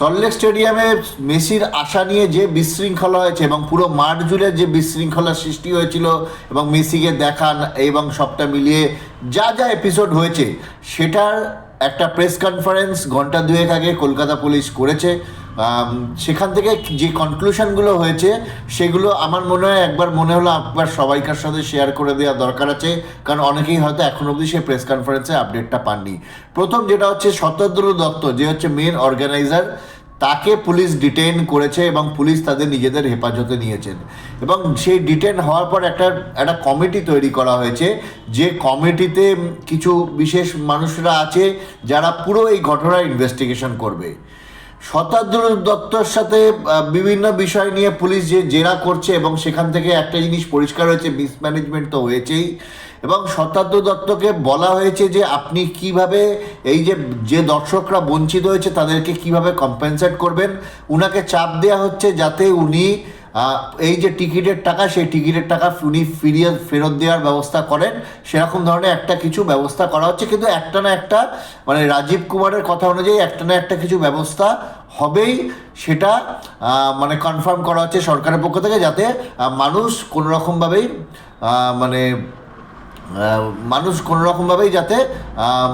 সল্টলেক স্টেডিয়ামে মেসির আশা নিয়ে যে বিশৃঙ্খলা হয়েছে এবং পুরো মাঠ জুড়ে যে বিশৃঙ্খলার সৃষ্টি হয়েছিল এবং মেসিকে দেখান এবং সবটা মিলিয়ে যা যা এপিসোড হয়েছে, সেটার একটা প্রেস কনফারেন্স ঘণ্টা দুয়েক আগে কলকাতা পুলিশ করেছে। সেখান থেকে যে কনক্লুশনগুলো হয়েছে, সেগুলো আমার মনে হয় একবার মনে হলো একবার সবাইকার সাথে শেয়ার করে দেওয়া দরকার আছে, কারণ অনেকেই হয়তো এখন অবধি সেই প্রেস কনফারেন্সে আপডেটটা পাননি। প্রথম যেটা হচ্ছে শতদ্রু দত্ত, যে হচ্ছে মেন অর্গানাইজার তাকে পুলিশ ডিটেইন করেছে এবং পুলিশ তাদের নিজেদের হেফাজতে নিয়েছেন। এবং সেই ডিটেন হওয়ার পর একটা একটা কমিটি তৈরি করা হয়েছে, যে কমিটিতে কিছু বিশেষ মানুষরা আছে, যারা পুরো এই ঘটনার ইনভেস্টিগেশন করবে। শতাদ্রু দত্তর সাথে বিভিন্ন বিষয় নিয়ে পুলিশ যে জেরা করছে এবং সেখান থেকে একটা জিনিস পরিষ্কার হয়েছে মিসম্যানেজমেন্ট তো হয়েছেই। এবং শতাব্দ দত্তকে বলা হয়েছে যে আপনি কীভাবে এই যে যে দর্শকরা বঞ্চিত হয়েছে, তাদেরকে কীভাবে কম্পেনসেট করবেন। উনাকে চাপ দেওয়া হচ্ছে যাতে উনি এই যে টিকিটের টাকা সেই টিকিটের টাকা উনি ফিরিয়ে ফেরত দেওয়ার ব্যবস্থা করেন। সেরকম ধরনের একটা কিছু ব্যবস্থা করা হচ্ছে। কিন্তু একটা না একটা মানে রাজীব কুমারের কথা অনুযায়ী একটা না একটা কিছু ব্যবস্থা হবেই। সেটা মানে কনফার্ম করা হচ্ছে সরকারের পক্ষ থেকে যাতে মানুষ কোনো রকমভাবেই আহ, মানে মানুষ কোনো রকমভাবেই যাতে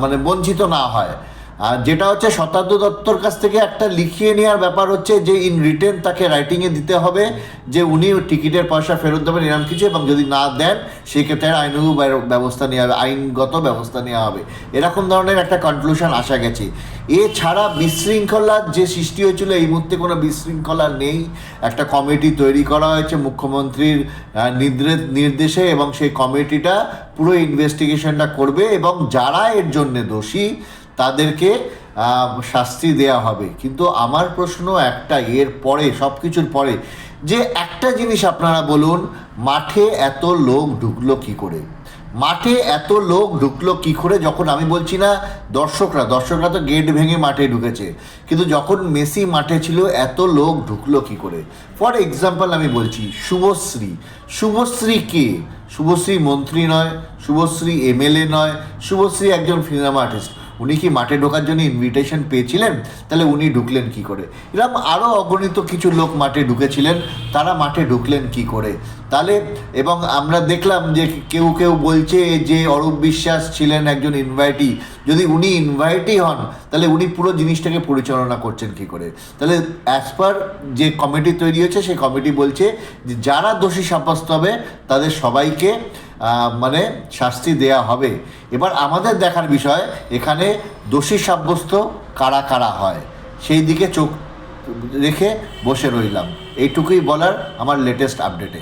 মানে বঞ্চিত না হয়। আর যেটা হচ্ছে শতাব্দ দত্তর কাছ থেকে একটা লিখিয়ে নেওয়ার ব্যাপার হচ্ছে যে ইন রিটেন তাকে রাইটিংয়ে দিতে হবে, যে উনি টিকিটের পয়সা ফেরত দেবেন এরকম কিছু এবং যদি না দেন সেক্ষেত্রে আইনগত ব্যব- ব্যবস্থা নেওয়া হবে, আইনগত ব্যবস্থা নেওয়া হবে। এরকম ধরনের একটা কনক্লুশন আসা গেছে। এছাড়া বিশৃঙ্খলার যে সৃষ্টি হয়েছিল, এই মুহূর্তে কোনো বিশৃঙ্খলা নেই। একটা কমিটি তৈরি করা হয়েছে মুখ্যমন্ত্রীর নির্দেশে এবং সেই কমিটিটা পুরো ইনভেস্টিগেশনটা করবে এবং যারা এর জন্যে দোষী তাদেরকে শাস্তি দেয়া হবে। কিন্তু আমার প্রশ্ন একটা, এর পরে সব কিছুর পরে, যে একটা জিনিস আপনারা বলুন, মাঠে এত লোক ঢুকলো কি করে? মাঠে এত লোক ঢুকলো কি করে? যখন আমি বলছি না দর্শকরা দর্শকরা তো গেট ভেঙে মাঠে ঢুকেছে, কিন্তু যখন মেসি মাঠে ছিল, এত লোক ঢুকলো কি করে? ফর এক্সাম্পল আমি বলছি, শুভশ্রী। শুভশ্রী কে? শুভশ্রী মন্ত্রী নয়, শুভশ্রী এমএলএ নয়, শুভশ্রী একজন ফিল্ম আর্টিস্ট উনি কি মাঠে ঢোকার জন্য ইনভিটেশন পেয়েছিলেন? তাহলে উনি ঢুকলেন কি করে? এরকম আরও অগণিত কিছু লোক মাঠে ঢুকেছিলেন, তারা মাঠে ঢুকলেন কি করে? তাহলে, এবং আমরা দেখলাম যে কেউ কেউ বলছে যে অরূপ বিশ্বাস ছিলেন একজন ইনভাইটি যদি উনি ইনভাইটি হন, তাহলে উনি পুরো জিনিসটাকে পরিচালনা করছেন কি করে? তাহলে অ্যাজ পার যে কমিটি তৈরি হয়েছে, সেই কমিটি বলছে যে যারা দোষী সাব্যস্ত হবে, তাদের সবাইকে মানে শাস্তি দেয়া হবে। এবার আমাদের দেখার বিষয়, এখানে দোষী সাব্যস্ত কারা কারা হয়? সেই দিকে চোখ রেখে বসে রইলাম। এইটুকুই বলার আমার লেটেস্ট আপডেটে